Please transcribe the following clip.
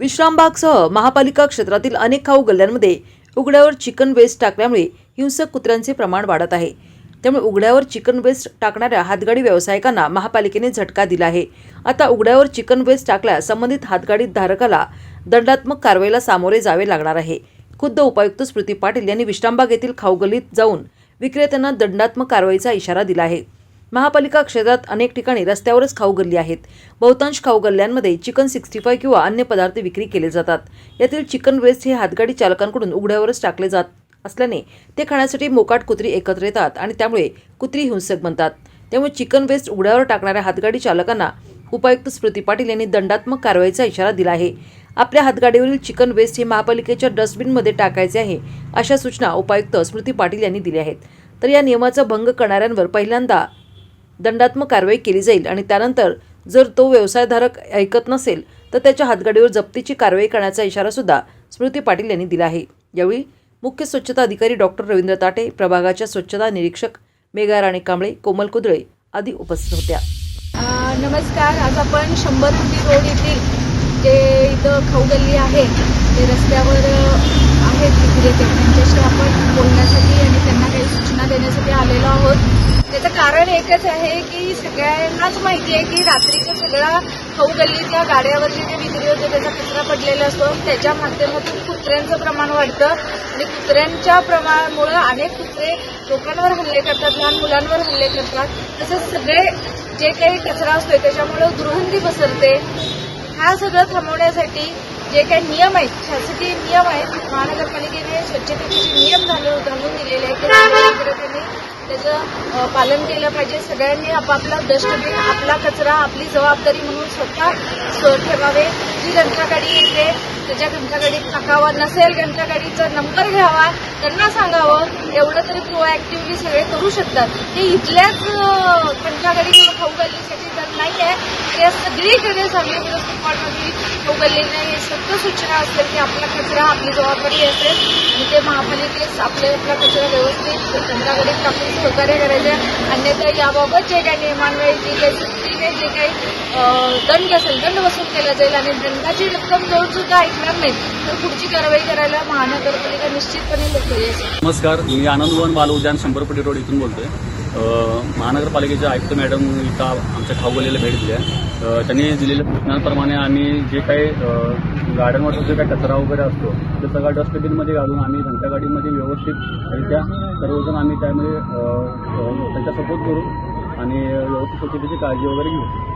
विश्रामबागसह महापालिका क्षेत्रातील अनेक खाऊ गल्ल्यांमध्ये उघड्यावर चिकन वेस्ट टाकल्यामुळे हिंसक कुत्र्यांचे प्रमाण वाढत आहे. त्यामुळे उघड्यावर चिकन वेस्ट टाकणाऱ्या हातगाडी व्यावसायिकांना महापालिकेने झटका दिला आहे. आता उघड्यावर चिकन वेस्ट टाकल्यास संबंधित हातगाडी धारकाला दंडात्मक कारवाईला सामोरे जावे लागणार आहे. खुद्द उपायुक्त स्मृती पाटील यांनी विश्रामबाग येथील खाऊगल्लीत जाऊन विक्रेत्यांना दंडात्मक कारवाईचा इशारा दिला आहे. महापालिका क्षेत्रात अनेक ठिकाणी रस्त्यावरच खाऊ गल्ली आहेत. बहुतांश खाऊ गल्ल्यांमध्ये चिकन सिक्स्टी फाय किंवा अन्य पदार्थ विक्री केले जातात. यातील चिकन वेस्ट हे हातगाडी चालकांकडून उघड्यावरच टाकले जात असल्याने ते खाण्यासाठी मोकाट कुत्री एकत्र येतात आणि त्यामुळे कुत्री हिंसक बनतात. त्यामुळे चिकन वेस्ट उघड्यावर टाकणाऱ्या हातगाडी चालकांना उपायुक्त स्मृती पाटील यांनी दंडात्मक कारवाईचा इशारा दिला आहे. आपल्या हातगाडीवरील चिकन वेस्ट हे महापालिकेच्या डस्टबिनमध्ये टाकायचे आहे अशा सूचना उपायुक्त स्मृती पाटील यांनी दिल्या आहेत. तर या नियमाचा भंग करणाऱ्यांवर पहिल्यांदा दंडात्मक कारवाई केली जाईल आणि त्यानंतर जर तो व्यवसायधारक ऐकत नसेल तर त्याच्या हातगाडीवर जप्तीची कारवाई करण्याचा इशारा सुद्धा स्मृती पाटील यांनी दिला आहे. यावेळी मुख्य स्वच्छता अधिकारी डॉक्टर रवींद्र ताटे प्रभागाच्या स्वच्छता निरीक्षक मेघा राणे कांबळे कोमल कुदळे आदी उपस्थित होत्या. नमस्कार. आज आपण शंभर फुटी रोड येथील जे इथं खाऊगल्ली आहे ते रस्त्यावर आहेत. विक्रेते त्यांच्याशी आपण बोलण्यासाठी आणि त्यांना काही सूचना देण्यासाठी आलेलो आहोत. त्याचं कारण एकच आहे की सगळ्यांनाच माहिती आहे की रात्रीचं सगळा खाऊगल्लीच्या गाड्यावरती जे विक्री होते त्याचा कचरा पडलेला असतो. त्याच्या माध्यमातून कुत्र्यांचं प्रमाण वाढतं. आणि कुत्र्यांच्या प्रमाणामुळं अनेक कुत्रे लोकांवर हल्ले करतात लहान मुलांवर हल्ले करतात. तसंच सगळे जे काही कचरा असतोय त्याच्यामुळं दुर्गंधी पसरते. हा सगळं थांबवण्यासाठी जे काही नियम आहेत शासकीय नियम आहेत महानगरपालिकेने स्वच्छतेचे जे नियम घालून घालून दिलेले आहेत त्याचं पालन केलं पाहिजे. सगळ्यांनी आपापला डस्टबिन आपला कचरा आपली जबाबदारी म्हणून स्वतः ठेवावे. जी घंटागाडी येते त्याच्या घंटागाडीत टाकावा. नसेल घंटागाडीचा नंबर घ्यावा. त्यांना सांगावं. एवढं तरी प्रोएक्टिव्हली सगळे करू शकतात. ते इथल्याच घंटागाडी खाऊ घालण्यासाठी जर नाही आहे ते सगळीकडे सांगली मिरज वाटमधील खाऊगल्लीने हे सूचना असेल की आपला कचरा आपली जबाबदारी असेल आणि ते महापालिकेस आपले आपला कचरा व्यवस्थित घंटागाडीत टाकून सहकार्य करायचे अन्यथा याबाबत जे काही निर्माण व्हायची काही सक्तीने जे काही दंड असेल दंड वसूल केला जाईल आणि दंडाची रक्कम जवळ सुद्धा ऐकणार नाही तर पुढची कारवाई करायला महानगरपालिका निश्चितपणे मोकळी असेल नमस्कार मी आनंदवन बालउद्यान शंभरपटी रोड इथून बोलतोय. महानगरपालिकेचे आयुक्त मॅडम इथं आमच्या खाऊगलीला भेट दिली आहे. त्यांनी दिलेल्या सूचनांप्रमाणे आम्ही जे काही अ, गार्डनवरचा जे काही कचरा वगैरे असतो ते सगळा डस्टबिनमध्ये घालून आम्ही घंटागाडीमध्ये व्यवस्थितरित्या सर्वजण आम्ही त्यामध्ये अ, त्यांचा सपोर्ट करू आणि व्यवस्थित स्वच्छतेची काळजी वगैरे घेऊ.